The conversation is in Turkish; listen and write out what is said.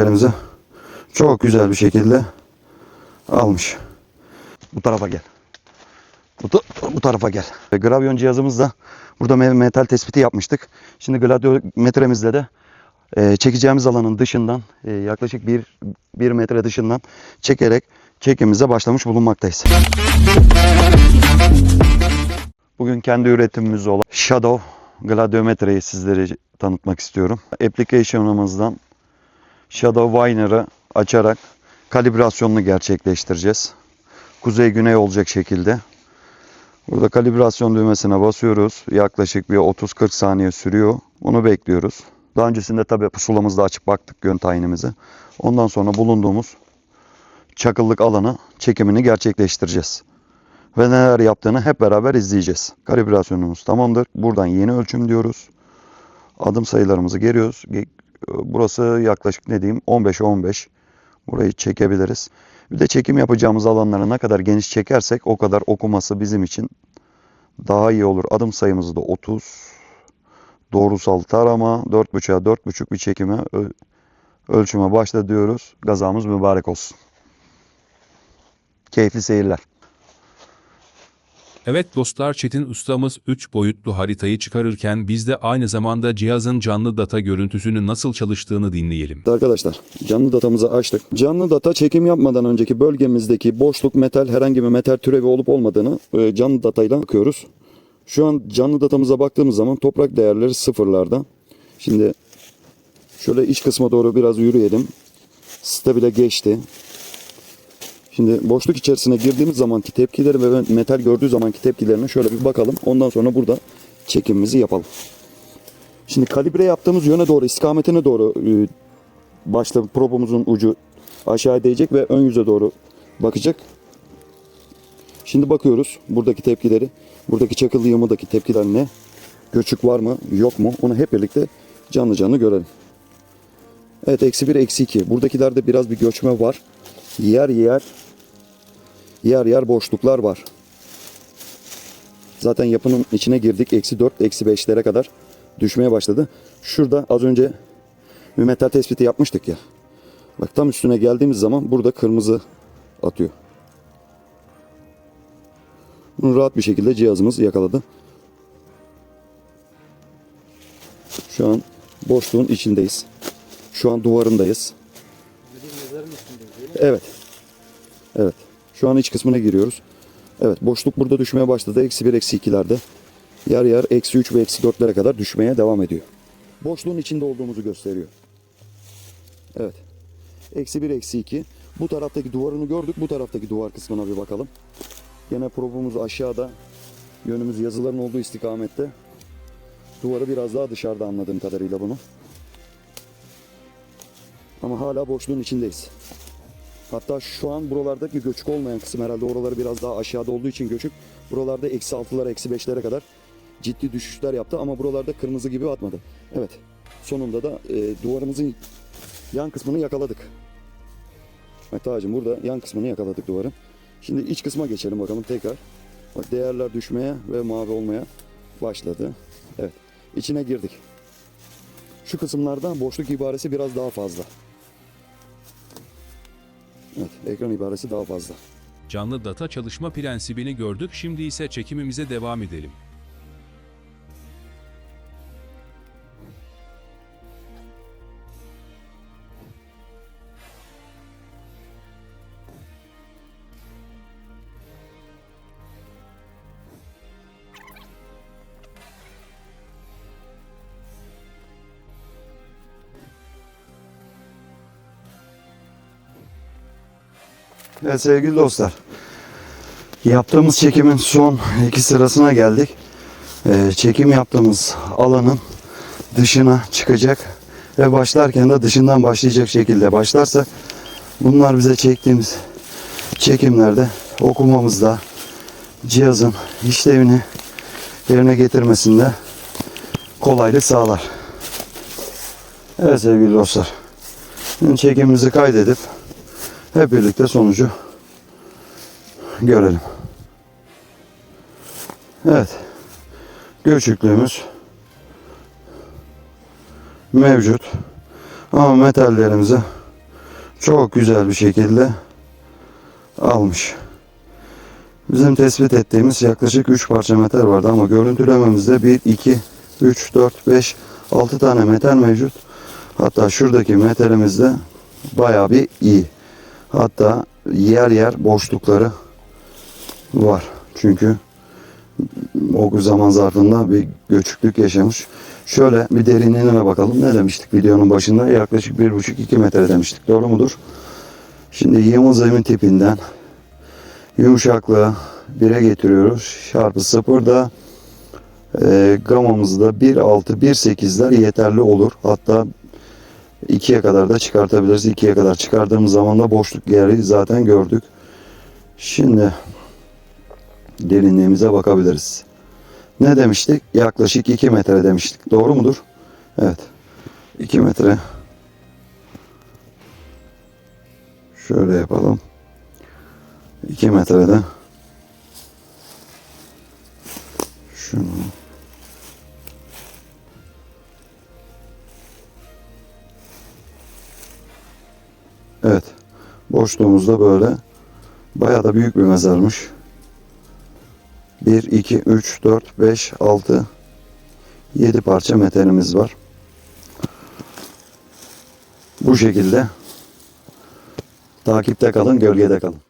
Elimize çok güzel bir şekilde almış. Bu tarafa gel. Bu, bu tarafa gel. Gravyon cihazımızla burada me- metal tespiti yapmıştık. Şimdi gladyometremizle de e, çekeceğimiz alanın dışından e, yaklaşık bir, bir metre dışından çekerek çekimize başlamış bulunmaktayız. Bugün kendi üretimimiz olan Shadow Gladiometreyi sizlere tanıtmak istiyorum. Application'ımızdan Shadow Winer'ı açarak kalibrasyonunu gerçekleştireceğiz. Kuzey güney olacak şekilde. Burada kalibrasyon düğmesine basıyoruz. Yaklaşık bir 30-40 saniye sürüyor. Onu bekliyoruz. Daha öncesinde tabi pusulamızda açıp baktık yön tayinimizi. Ondan sonra bulunduğumuz çakıllık alanı çekimini gerçekleştireceğiz. Ve neler yaptığını hep beraber izleyeceğiz. Kalibrasyonumuz tamamdır. Buradan yeni ölçüm diyoruz. Adım sayılarımızı giriyoruz. Ge- Burası yaklaşık ne diyeyim 15'e 15. Burayı çekebiliriz. Bir de çekim yapacağımız alanları ne kadar geniş çekersek o kadar okuması bizim için daha iyi olur. Adım sayımızı da 30. Doğrusal tarama 4.5'a 4.5 bir çekime ölçüme başla diyoruz. Gazamız mübarek olsun. Keyifli seyirler. Evet dostlar Çetin ustamız 3 boyutlu haritayı çıkarırken biz de aynı zamanda cihazın canlı data görüntüsünün nasıl çalıştığını dinleyelim. Arkadaşlar canlı datamızı açtık. Canlı data çekim yapmadan önceki bölgemizdeki boşluk metal herhangi bir metal türevi olup olmadığını e, canlı datayla bakıyoruz. Şu an canlı datamıza baktığımız zaman toprak değerleri sıfırlarda. Şimdi şöyle iç kısma doğru biraz yürüyelim. Stabile geçti. Şimdi boşluk içerisine girdiğimiz zamanki tepkileri ve metal gördüğü zamanki tepkilerine şöyle bir bakalım. Ondan sonra burada çekimimizi yapalım. Şimdi kalibre yaptığımız yöne doğru, istikametine doğru e, başta probumuzun ucu aşağı değecek ve ön yüze doğru bakacak. Şimdi bakıyoruz buradaki tepkileri. Buradaki çakıl yığımındaki tepkiler ne? Göçük var mı? Yok mu? Onu hep birlikte canlı canlı görelim. Evet eksi 1 eksi 2. Buradakilerde biraz bir göçme var. Yer yer yer yer boşluklar var. Zaten yapının içine girdik. Eksi 4, eksi 5'lere kadar düşmeye başladı. Şurada az önce bir metal tespiti yapmıştık ya. Bak tam üstüne geldiğimiz zaman burada kırmızı atıyor. Bunu rahat bir şekilde cihazımız yakaladı. Şu an boşluğun içindeyiz. Şu an duvarındayız. Evet. Evet. Şu an iç kısmına giriyoruz. Evet boşluk burada düşmeye başladı. Eksi 1, eksi 2'lerde. Yer yer eksi 3 ve eksi 4'lere kadar düşmeye devam ediyor. Boşluğun içinde olduğumuzu gösteriyor. Evet. Eksi 1, eksi 2. Bu taraftaki duvarını gördük. Bu taraftaki duvar kısmına bir bakalım. Yine probumuz aşağıda. Yönümüz yazıların olduğu istikamette. Duvarı biraz daha dışarıda anladığım kadarıyla bunu. Ama hala boşluğun içindeyiz. Hatta şu an buralardaki göçük olmayan kısım herhalde oraları biraz daha aşağıda olduğu için göçük. Buralarda eksi altılara eksi beşlere kadar ciddi düşüşler yaptı ama buralarda kırmızı gibi atmadı. Evet sonunda da e, duvarımızın yan kısmını yakaladık. Mehtacığım burada yan kısmını yakaladık duvarın. Şimdi iç kısma geçelim bakalım tekrar. Bak değerler düşmeye ve mavi olmaya başladı. Evet içine girdik. Şu kısımlarda boşluk ibaresi biraz daha fazla. Ekran ibaresi daha fazla. Canlı data çalışma prensibini gördük şimdi ise çekimimize devam edelim. Evet sevgili dostlar. Yaptığımız çekimin son iki sırasına geldik. Ee, çekim yaptığımız alanın dışına çıkacak ve başlarken de dışından başlayacak şekilde başlarsa bunlar bize çektiğimiz çekimlerde okumamızda cihazın işlevini yerine getirmesinde kolaylık sağlar. Evet sevgili dostlar. Şimdi çekimimizi kaydedip hep birlikte sonucu görelim. Evet. Göçüklüğümüz mevcut. Ama metallerimizi çok güzel bir şekilde almış. Bizim tespit ettiğimiz yaklaşık 3 parça metal vardı ama görüntülememizde 1, 2, 3, 4, 5, 6 tane metal mevcut. Hatta şuradaki metalimizde bayağı bir iyi. Hatta yer yer boşlukları var. Çünkü o zaman zarfında bir göçüklük yaşamış. Şöyle bir derinliğine bakalım. Ne demiştik videonun başında? Yaklaşık 1,5-2 metre demiştik. Doğru mudur? Şimdi yığımın zemin tipinden yumuşaklığı 1'e getiriyoruz. Çarpı 0 da e, gamamızda 1.6 1.8'ler yeterli olur. Hatta 2'ye kadar da çıkartabiliriz. 2'ye kadar çıkardığımız zaman da boşluk yeri zaten gördük. Şimdi derinliğimize bakabiliriz. Ne demiştik? Yaklaşık 2 metre demiştik. Doğru mudur? Evet. 2 metre. Şöyle yapalım. 2 metrede şunu Boşluğumuzda böyle bayağı da büyük bir mezarmış. 1, 2, 3, 4, 5, 6, 7 parça metalimiz var. Bu şekilde takipte kalın, gölgede kalın.